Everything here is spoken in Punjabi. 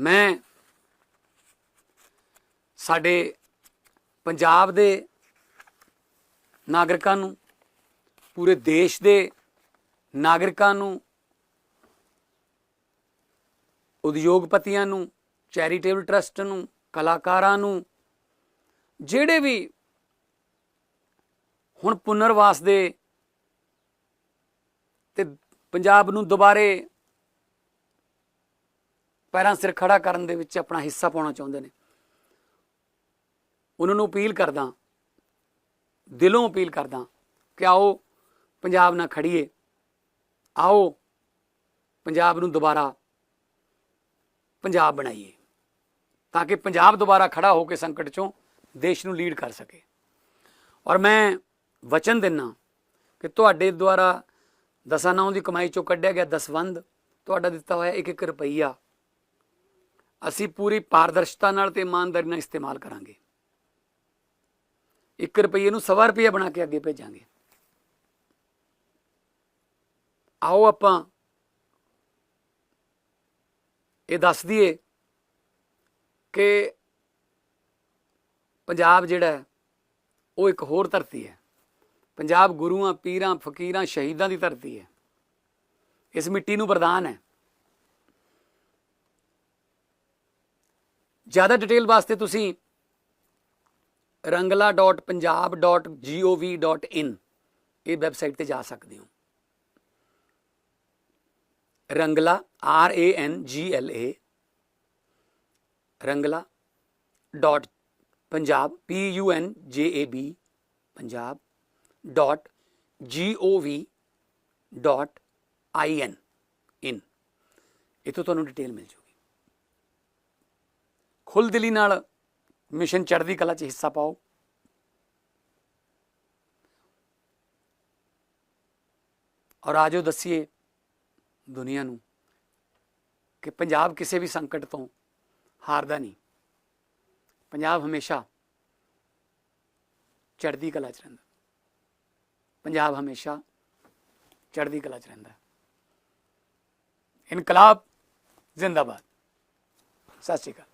ਮੈਂ ਸਾਡੇ ਪੰਜਾਬ ਦੇ ਨਾਗਰਿਕਾਂ ਨੂੰ, ਪੂਰੇ ਦੇਸ਼ ਦੇ ਨਾਗਰਿਕਾਂ ਨੂੰ, ਉਦਯੋਗਪਤੀਆਂ ਨੂੰ, ਚੈਰੀਟੇਬਲ ਟਰਸਟ ਨੂੰ, ਕਲਾਕਾਰਾਂ ਨੂੰ, ਜਿਹੜੇ ਵੀ ਹੁਣ ਪੁਨਰਵਾਸ ਦੇ ਤੇ ਪੰਜਾਬ ਨੂੰ ਦੁਬਾਰੇ ਪੈਰਾਂ ਸਿਰ ਖੜਾ ਕਰਨ ਦੇ ਵਿੱਚ ਆਪਣਾ ਹਿੱਸਾ ਪਾਉਣਾ ਚਾਹੁੰਦੇ ਨੇ। ਉਹਨਾਂ ਨੂੰ ਅਪੀਲ ਕਰਦਾ, ਦਿਲੋਂ ਅਪੀਲ ਕਰਦਾ ਕਿ ਆਓ ਪੰਜਾਬ ਨਾਲ ਖੜੀਏ, ਆਓ ਪੰਜਾਬ ਨੂੰ ਦੁਬਾਰਾ ਪੰਜਾਬ ਬਣਾਈਏ, ਤਾਂ ਕਿ ਪੰਜਾਬ ਦੁਬਾਰਾ ਖੜਾ ਹੋ ਕੇ ਸੰਕਟ ਚੋਂ ਦੇਸ਼ ਨੂੰ ਲੀਡ ਕਰ ਸਕੇ। ਔਰ ਮੈਂ ਵਚਨ ਦਿੰਨਾ ਕਿ ਤੁਹਾਡੇ ਦੁਆਰਾ ਦਸਾਂ ਨਾਉ ਦੀ ਕਮਾਈ ਚੋਂ ਕੱਢਿਆ ਗਿਆ ਦਸਵੰਦ ਤੁਹਾਡਾ ਦਿੱਤਾ ਹੋਇਆ ਇੱਕ ਇੱਕ ਰੁਪਈਆ ਅਸੀਂ ਪੂਰੀ ਪਾਰਦਰਸ਼ਤਾ ਨਾਲ ਤੇ ਇਮਾਨਦਾਰੀ ਨਾਲ ਇਸਤੇਮਾਲ ਕਰਾਂਗੇ। 1 ਰੁਪਈਏ ਨੂੰ ਸਵਾ ਰੁਪਈਆ ਬਣਾ ਕੇ ਅੱਗੇ ਭੇਜਾਂਗੇ। ਆਓ ਆਪਾਂ ਇਹ ਦੱਸ ਦਈਏ ਕਿ ਪੰਜਾਬ ਜਿਹੜਾ ਉਹ ਇੱਕ ਹੋਰ ਧਰਤੀ ਹੈ। ਪੰਜਾਬ ਗੁਰੂਆਂ, ਪੀਰਾਂ, ਫਕੀਰਾਂ, ਸ਼ਹੀਦਾਂ ਦੀ ਧਰਤੀ ਹੈ। ਇਸ ਮਿੱਟੀ ਨੂੰ ਵਰਦਾਨ ਹੈ। ਜ਼ਿਆਦਾ ਡਿਟੇਲ ਵਾਸਤੇ ਤੁਸੀਂ rangla.punjab.gov.in ਇਹ ਵੈਬਸਾਈਟ ਤੇ ਜਾ ਸਕਦੇ ਹੋ। ਰੰਗਲਾ R A N G L A Rangla dot Punjab P U N J A B Punjab dot ਜੀ ਓ ਵੀ ਡਾਟ ਆਈ ਐਨ ਇਨ ਇਥੋਂ ਤੁਹਾਨੂੰ ਡਿਟੇਲ ਮਿਲ ਜੂਗੀ ਖੁੱਲ ਦਿਲੀ ਨਾਲ ਮਿਸ਼ਨ ਚੜ੍ਹਦੀ ਕਲਾ 'ਚ ਹਿੱਸਾ ਪਾਓ। ਔਰ ਆਜੋ ਦੱਸੀਏ ਦੁਨੀਆ ਨੂੰ ਕਿ ਪੰਜਾਬ ਕਿਸੇ ਵੀ ਸੰਕਟ ਤੋਂ ਹਾਰਦਾ ਨਹੀਂ। ਪੰਜਾਬ ਹਮੇਸ਼ਾ ਚੜ੍ਹਦੀ ਕਲਾ 'ਚ ਰਹਿੰਦਾ। ਪੰਜਾਬ ਹਮੇਸ਼ਾ ਚੜ੍ਹਦੀ ਕਲਾ 'ਚ ਰਹਿੰਦਾ। ਇਨਕਲਾਬ ਜ਼ਿੰਦਾਬਾਦ। ਸਤਿ ਸ਼੍ਰੀ ਅਕਾਲ।